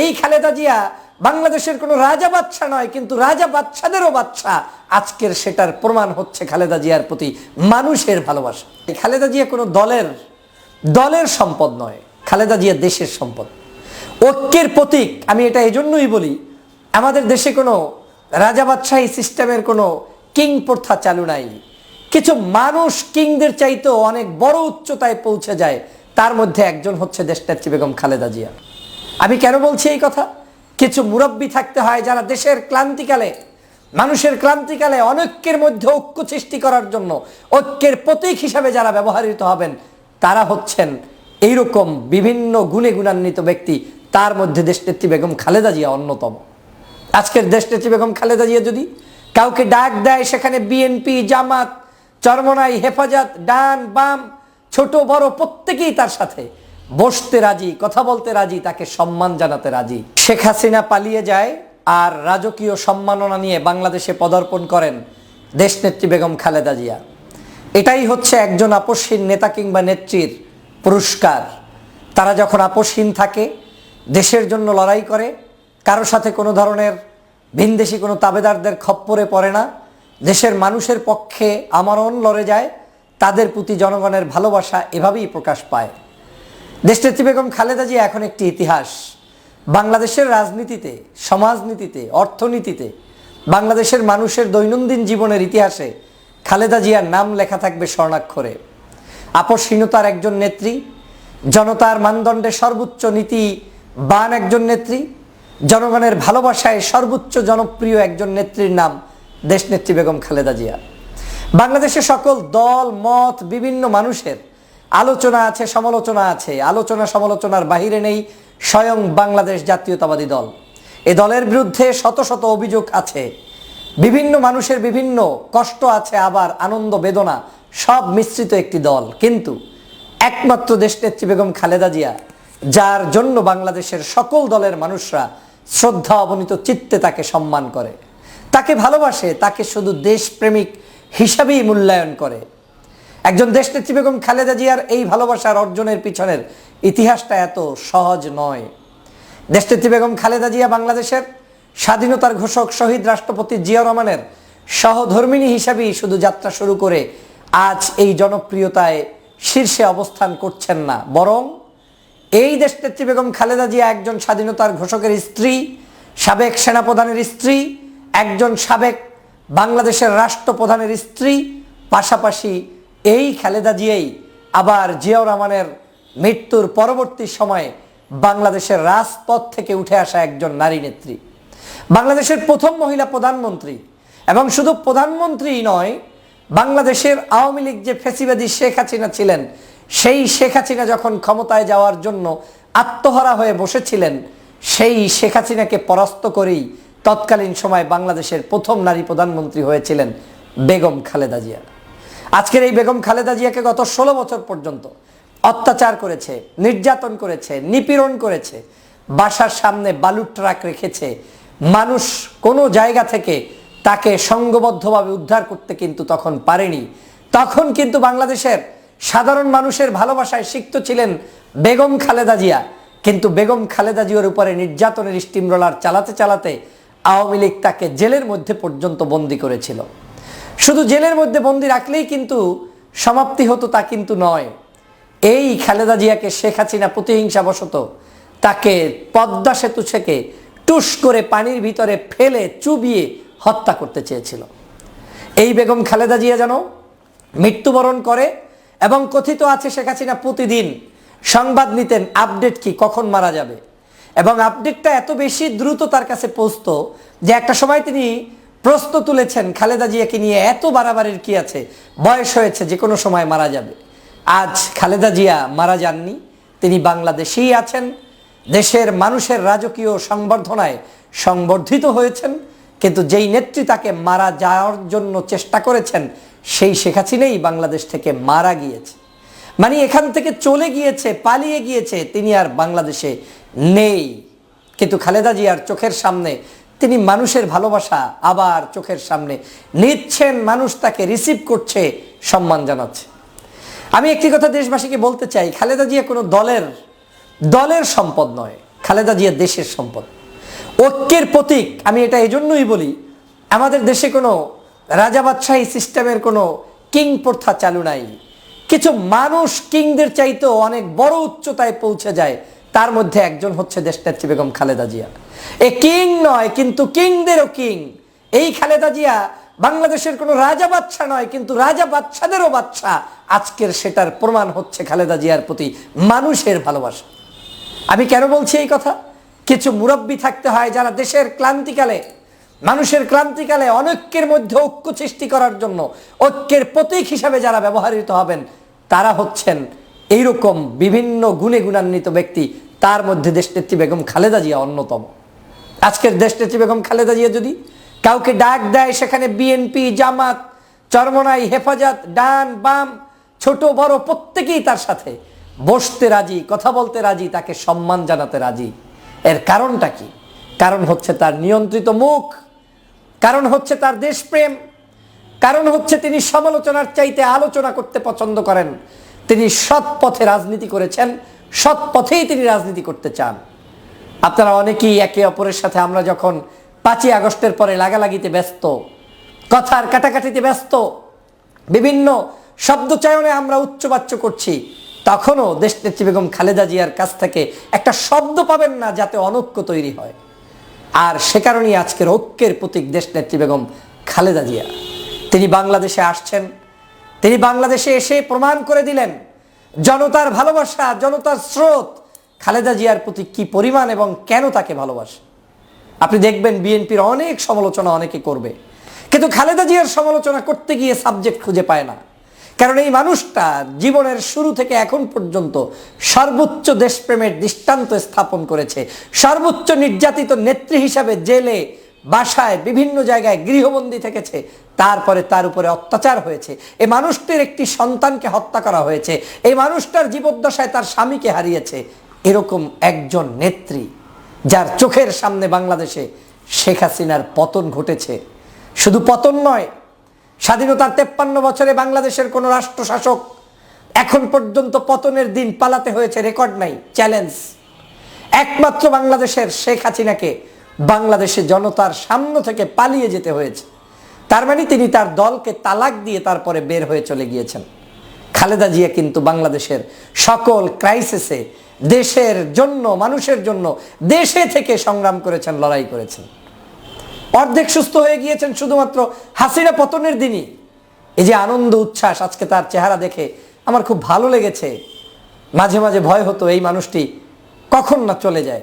এই খালেদা জিয়া বাংলাদেশের কোনো রাজা বাচ্চা নয়, কিন্তু রাজা বাচ্চাদেরও বাচ্চা। আজকের সেটার প্রমাণ হচ্ছে খালেদা জিয়ার প্রতি মানুষের ভালোবাসা। খালেদা জিয়া কোনো দলের দলের সম্পদ নয়, খালেদা জিয়া দেশের সম্পদ। ঐক্যের প্রতীক, আমি এটা এই জন্যই বলি, আমাদের দেশে কোনো রাজা বাদশাহী সিস্টেমের কোনো কিং প্রথা চালু নাই। কিছু মানুষ কিংদের চাইতেও অনেক বড় উচ্চতায় পৌঁছে যায়, তার মধ্যে একজন হচ্ছে দেশনেত্রী বেগম খালেদা জিয়া। আমি কেন বলছি এই কথা? কিছু মুরব্বী থাকতে হয় যারা দেশের ক্লান্তিকালে, মানুষের ক্লান্তিকালে অনৈক্যের মধ্যে ঐক্য সৃষ্টি করার জন্য ঐক্যের প্রতীক হিসাবে যারা ব্যবহৃত হবেন, তারা হচ্ছেন এইরকম বিভিন্ন গুণে গুণান্বিত ব্যক্তি, তার মধ্যে দেশনেত্রী বেগম খালেদা জিয়া অন্যতম। আজকের দেশনেত্রী বেগম খালেদা জিয়া যদি কাউকে ডাক দেয়, সেখানে বিএনপি, জামাত চরমনাই হেফাজত, ডান, বাম, ছোট, বড়, প্রত্যেকেই তার সাথে। বসতে রাজি, কথা বলতে রাজি, তাকে সম্মান জানাতে রাজি। শেখ হাসিনা পালিয়ে যায় আর রাজকীয় সম্মাননা নিয়ে বাংলাদেশে পদার্পণ করেন দেশনেত্রী বেগম খালেদা জিয়া। এটাই হচ্ছে একজন আপসহীন নেতা কিংবা নেত্রীর পুরস্কার। তারা যখন আপসহীন থাকে, দেশের জন্য লড়াই করে, কারও সাথে কোনো ধরনের ভিনদেশি কোনো তাবেদারদের খপ্পরে পড়ে না দেশের মানুষের পক্ষে আমারণ লড়ে যায়, তাদের প্রতি জনগণের ভালোবাসা এভাবেই প্রকাশ পায়। দেশনেত্রী বেগম খালেদা জিয়া এখন একটি ইতিহাস। বাংলাদেশের রাজনীতিতে, সমাজনীতিতে, অর্থনীতিতে, বাংলাদেশের মানুষের দৈনন্দিন জীবনের ইতিহাসে খালেদা জিয়ার নাম লেখা থাকবে স্বর্ণাক্ষরে। আপসহীনতার একজন নেত্রী, জনতার মানদণ্ডে সর্বোচ্চ নীতি বান একজন নেত্রী, জনগণের ভালোবাসায় সর্বোচ্চ জনপ্রিয় একজন নেত্রীর নাম দেশনেত্রী বেগম খালেদা জিয়া। বাংলাদেশের সকল দল, মত, বিভিন্ন মানুষের আলোচনা আছে, সমালোচনা আছে। আলোচনা, সমালোচনার বাহিরে নেই স্বয়ং বাংলাদেশ জাতীয়তাবাদী দল। এ দলের বিরুদ্ধে শত শত অভিযোগ আছে। বিভিন্ন মানুষের বিভিন্ন কষ্ট আছে, আবার আনন্দ, বেদনা, সব মিশ্রিত একটি দল। কিন্তু একমাত্র দেশনেত্রী বেগম খালেদা জিয়া, যার জন্য বাংলাদেশের সকল দলের মানুষরা শ্রদ্ধা, অবনীত চিত্তে তাকে সম্মান করে। তাকে ভালোবাসে, তাকে শুধু দেশপ্রেমিক হিসাবেই মূল্যায়ন করে। একজন দেশনেত্রী বেগম খালেদা জিয়ার এই ভালোবাসার অর্জনের পিছনের ইতিহাসটা এত সহজ নয়। দেশনেত্রী বেগম খালেদা জিয়া বাংলাদেশের স্বাধীনতার ঘোষক শহীদ রাষ্ট্রপতি জিয়া রহমানের সহধর্মিণী হিসাবেই শুধু যাত্রা শুরু করে আজ এই জনপ্রিয়তায় শীর্ষে অবস্থান করছেন না। বরং এই দেশনেত্রী বেগম খালেদা জিয়া একজন স্বাধীনতার ঘোষকের স্ত্রী, সাবেক সেনাপ্রধানের স্ত্রী একজন সাবেক বাংলাদেশের রাষ্ট্রপ্রধানের স্ত্রী, পাশাপাশি এই খালেদা জিয়াই আবার জিয়াউর রহমানের মৃত্যুর পরবর্তী সময়ে বাংলাদেশের রাজপথ থেকে উঠে আসা একজন নারী নেত্রী। বাংলাদেশের প্রথম মহিলা প্রধানমন্ত্রী এবং শুধু প্রধানমন্ত্রী নয়, বাংলাদেশের আওয়ামী লীগ যে ফেসিবাদী শেখ হাসিনা ছিলেন, সেই শেখ হাসিনা যখন ক্ষমতায় যাওয়ার জন্য আত্মহারা হয়ে বসেছিলেন, সেই শেখ হাসিনাকে পরাস্ত করেই তৎকালীন সময় বাংলাদেশের প্রথম নারী প্রধানমন্ত্রী হয়েছিলেন বেগম খালেদা জিয়া। আজকের এই বেগম খালেদা জিয়াকে গত ষোলো বছর পর্যন্ত অত্যাচার করেছে, নির্যাতন করেছে, নিপীড়ন করেছে, বাসার সামনে বালুর ট্রাক রেখেছে, মানুষ কোনো জায়গা থেকে তাকে সংঘবদ্ধভাবে উদ্ধার করতে কিন্তু তখন পারেনি। তখন কিন্তু বাংলাদেশের সাধারণ মানুষের ভালোবাসায় সিক্ত ছিলেন বেগম খালেদা জিয়া। কিন্তু বেগম খালেদা জিয়ার উপরে নির্যাতনের স্টিম রোলার চালাতে চালাতে আওয়ামী লীগ তাকে জেলের মধ্যে পর্যন্ত বন্দি করেছিল। শুধু জেলের মধ্যে বন্দি রাখলেই কিন্তু সমাপ্তি হতো তা কিন্তু নয়। এই খালেদা জিয়াকে শেখ হাসিনা প্রতিহিংসাবশত তাকে পদ্মা সেতু থেকে টুস করে পানির ভিতরে ফেলে, চুবিয়ে হত্যা করতে চেয়েছিল। এই বেগম খালেদা জিয়া যেন মৃত্যুবরণ করে এবং কথিত আছে শেখ হাসিনা প্রতিদিন সংবাদ নিতেন আপডেট কি, কখন মারা যাবে। এবং আপডেটটা এত বেশি দ্রুত তার কাছে পৌঁছত যে একটা সময় তিনি প্রশ্ন তুলেছেন খালেদা জিয়াকে নিয়ে, এত বাড়াবাড়ির কি আছে? বয়স হয়েছে, যে কোনো সময় মারা যাবে। আজ খালেদা জিয়া মারা যাননি, তিনি বাংলাদেশেই আছেন, দেশের মানুষের রাজকীয় সংবর্ধনায় সংবর্ধিত হয়েছেন, কিন্তু যেই নেত্রী তাকে মারা যাওয়ার জন্য চেষ্টা করেছেন, সেই শেখ হাসিনাই বাংলাদেশ থেকে মারা গিয়েছে। মানে এখান থেকে চলে গিয়েছে, পালিয়ে গিয়েছে, তিনি আর বাংলাদেশে নেই। কিন্তু খালেদা জিয়ার চোখের সামনে, তিনি মানুষের ভালোবাসা আবার চোখের সামনে। নিচ্ছেন মানুষ তাকে রিসিভ করছে, সম্মান জানাচ্ছে। আমি একটি কথা দেশবাসীকে বলতে চাই, খালেদা জিয়া কোনো দলের দলের সম্পদ নয়, খালেদা জিয়া দেশের সম্পদ। ঐক্যের প্রতীক, আমি এটা এজন্যই বলি, আমাদের দেশে কোনো রাজা বাদশাহী সিস্টেমের কোনো কিং প্রথা চালু নাই। কিছু মানুষ কিংদের চাইতেও অনেক বড় উচ্চতায় পৌঁছে যায় তার মধ্যে একজন হচ্ছে দেশনেত্রী বেগম খালেদা জিয়া। এ কিং নয়, কিন্তু কিংদেরও কিং। এই খালেদা জিয়া বাংলাদেশের কোনো রাজা বাচ্চা নয়, কিন্তু রাজা বাচ্চাদেরও বাচ্চা আজকের সেটার প্রমাণ হচ্ছে খালেদা জিয়ার প্রতি মানুষের ভালোবাসা। আমি কেন বলছি এই কথা? কিছু মুরব্বী থাকতে হয় যারা দেশের ক্লান্তিকালে, মানুষের ক্লান্তিকালে অনৈক্যের মধ্যে ঐক্য সৃষ্টি করার জন্য ঐক্যের প্রতীক হিসাবে যারা ব্যবহৃত হবেন, তারা হচ্ছেন এইরকম বিভিন্ন গুণে গুণান্বিত ব্যক্তি তার মধ্যে দেশনেত্রী বেগম খালেদা জিয়া অন্যতম। আজকের দেশনেত্রী বেগম খালেদা জিয়া যদি কাউকে ডাক দেয়, সেখানে বিএনপি জামাত, চরমনাই, হেফাজত, ডান, বাম, ছোট, বড়, প্রত্যেকেই তার সাথে বসতে রাজি, কথা বলতে রাজি, তাকে সম্মান জানাতে রাজি। এর কারণটা কি? কারণ হচ্ছে তার নিয়ন্ত্রিত মুখ, কারণ হচ্ছে তার দেশপ্রেম, কারণ হচ্ছে তিনি সমালোচনার চাইতে আলোচনা করতে পছন্দ করেন। তিনি সৎ পথে রাজনীতি করেছেন সৎ পথেই তিনি রাজনীতি করতে চান। আপনারা অনেকেই একে অপরের সাথে আমরা যখন পাঁচই আগস্টের পরে লাগালাগিতে ব্যস্ত, কথার কাটাকাটিতে ব্যস্ত, বিভিন্ন শব্দচয়নে আমরা উচ্চবাচ্য করছি, তখনও দেশনেত্রী বেগম খালেদা জিয়ার কাছ থেকে একটা শব্দ পাবেন না যাতে অনৈক্য তৈরি হয়। আর সে কারণেই আজকের ঐক্যের প্রতীক দেশনেত্রী বেগম খালেদা জিয়া। তিনি বাংলাদেশে আসছেন, তিনি বাংলাদেশে এসে প্রমাণ করে দিলেন জনতার ভালোবাসা, জনতার স্রোত। খালেদা জিয়ার প্রতি কি পরিমাণ এবং কেন তাকে ভালোবাসে? আপনি দেখবেন বিএনপির অনেক সমালোচনা অনেকে করবে। কিন্তু খালেদা জিয়ার সমালোচনা করতে গিয়ে সাবজেক্ট খুঁজে পায় না। কারণ এই মানুষটা জীবনের শুরু থেকে এখন পর্যন্ত সর্বোচ্চ দেশপ্রেমের দৃষ্টান্ত স্থাপন করেছে। সর্বোচ্চ নির্যাতিত নেত্রী হিসাবে জেলে বাসায় বিভিন্ন জায়গায় গৃহবন্দী থেকেছে, তারপরে তার উপরে অত্যাচার হয়েছে। এই মানুষটির একটি সন্তানকে হত্যা করা হয়েছে। এই মানুষটার জীবদ্দশায় তার স্বামীকে হারিয়েছে। এরকম একজন নেত্রী যার চোখের সামনে বাংলাদেশে শেখ হাসিনার পতন ঘটেছে। শুধু পতন নয়, স্বাধীনতার তেপ্পান্ন বছরে বাংলাদেশের কোনো রাষ্ট্র শাসক এখন পর্যন্ত পতনের দিন পালাতে হয়েছে রেকর্ড নাই, চ্যালেঞ্জ। একমাত্র বাংলাদেশের শেখ হাসিনাকে বাংলাদেশে জনতার সামনে থেকে পালিয়ে যেতে হয়েছে। তার মানে তিনি তার দলকে তালাক দিয়ে তারপরে বের হয়ে চলে গিয়েছেন। খালেদা জিয়া কিন্তু বাংলাদেশের সকল ক্রাইসিসে দেশের জন্য, মানুষের জন্য, দেশে থেকে সংগ্রাম করেছেন, লড়াই করেছেন। অর্ধেক সুস্থ হয়ে গিয়েছেন শুধুমাত্র হাসিনা পতনের দিনই। এই যে আনন্দ, উচ্ছ্বাস, আজকে তার চেহারা দেখে আমার খুব ভালো লেগেছে। মাঝে মাঝে ভয় হতো এই মানুষটি কখন না চলে যায়।